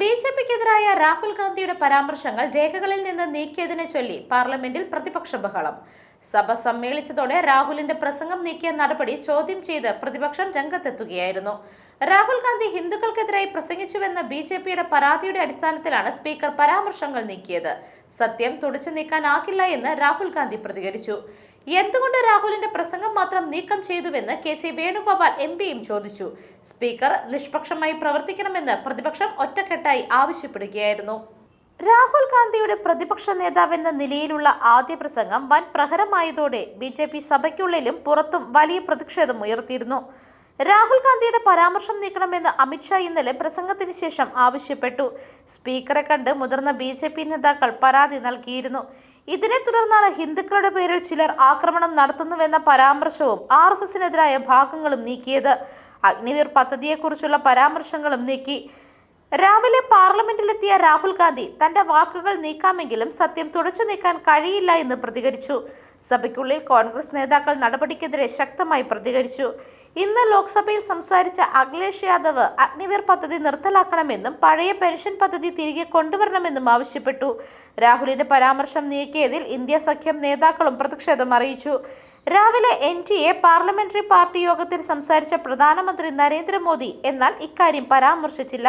B J പിക്കെതിരായ Rahul ഗാന്ധിയുടെ പരാമർശങ്ങൾ രേഖകളിൽ നിന്ന് നീക്കിയതിനെ ചൊല്ലി പാർലമെന്റിൽ പ്രതിപക്ഷ ബഹളം. സഭ സമ്മേളിച്ചതോടെ രാഹുലിന്റെ പ്രസംഗം നീക്കിയ നടപടി ചോദ്യം ചെയ്ത് പ്രതിപക്ഷം രംഗത്തെത്തുകയായിരുന്നു. രാഹുൽ ഗാന്ധി ഹിന്ദുക്കൾക്കെതിരായി പ്രസംഗിച്ചുവെന്ന ബി ജെ പിയുടെ പരാതിയുടെ അടിസ്ഥാനത്തിലാണ് സ്പീക്കർ പരാമർശങ്ങൾ നീക്കിയത്. സത്യം തുടച്ചു നീക്കാനാകില്ല എന്ന് രാഹുൽ ഗാന്ധി പ്രതികരിച്ചു. എന്തുകൊണ്ട് രാഹുലിന്റെ പ്രസംഗം മാത്രം നീക്കം ചെയ്തുവെന്ന് കെ സി വേണുഗോപാൽ എം പിയും ചോദിച്ചു. സ്പീക്കർ നിഷ്പക്ഷമായി പ്രവർത്തിക്കണമെന്ന് പ്രതിപക്ഷം ഒറ്റക്കെട്ടായി ആവശ്യപ്പെടുകയായിരുന്നു. രാഹുൽ ഗാന്ധിയുടെ പ്രതിപക്ഷ നേതാവെന്ന നിലയിലുള്ള ആദ്യ പ്രസംഗം വൻ പ്രഹരമായതോടെ ബി ജെ പി സഭയ്ക്കുള്ളിലും പുറത്തും വലിയ പ്രതിഷേധം ഉയർത്തിയിരുന്നു. രാഹുൽ ഗാന്ധിയുടെ പരാമർശം നീക്കണമെന്ന് അമിത്ഷാ ഇന്നലെ പ്രസംഗത്തിന് ശേഷം ആവശ്യപ്പെട്ടു. സ്പീക്കറെ കണ്ട് മുതിർന്ന ബി നേതാക്കൾ പരാതി നൽകിയിരുന്നു. ഇതിനെ തുടർന്നാണ് ഹിന്ദുക്കളുടെ പേരിൽ ചിലർ ആക്രമണം നടത്തുന്നുവെന്ന പരാമർശവും ആർ എസ് എസിനെതിരായ ഭാഗങ്ങളും നീക്കിയത്. അഗ്നിവീർ പദ്ധതിയെക്കുറിച്ചുള്ള പരാമർശങ്ങളും നീക്കി. രാവിലെ പാർലമെന്റിലെത്തിയ രാഹുൽ ഗാന്ധി തന്റെ വാക്കുകൾ നീക്കാമെങ്കിലും സത്യം തുടച്ചു നീക്കാൻ കഴിയില്ല എന്ന് പ്രതികരിച്ചു. സഭയ്ക്കുള്ളിൽ കോൺഗ്രസ് നേതാക്കൾ നടപടിക്കെതിരെ ശക്തമായി പ്രതികരിച്ചു. ഇന്ന് ലോക്സഭയിൽ സംസാരിച്ച അഖിലേഷ് യാദവ് അഗ്നിവീർ പദ്ധതി നിർത്തലാക്കണമെന്നും പഴയ പെൻഷൻ പദ്ധതി തിരികെ കൊണ്ടുവരണമെന്നും ആവശ്യപ്പെട്ടു. രാഹുലിന്റെ പരാമർശം നീക്കിയതിൽ ഇന്ത്യ സഖ്യം നേതാക്കളും പ്രതിഷേധം അറിയിച്ചു. രാവിലെ N D A parliamentary party യോഗത്തിൽ സംസാരിച്ച പ്രധാനമന്ത്രി നരേന്ദ്രമോദി എന്നാൽ ഇക്കാര്യം പരാമർശിച്ചില്ല.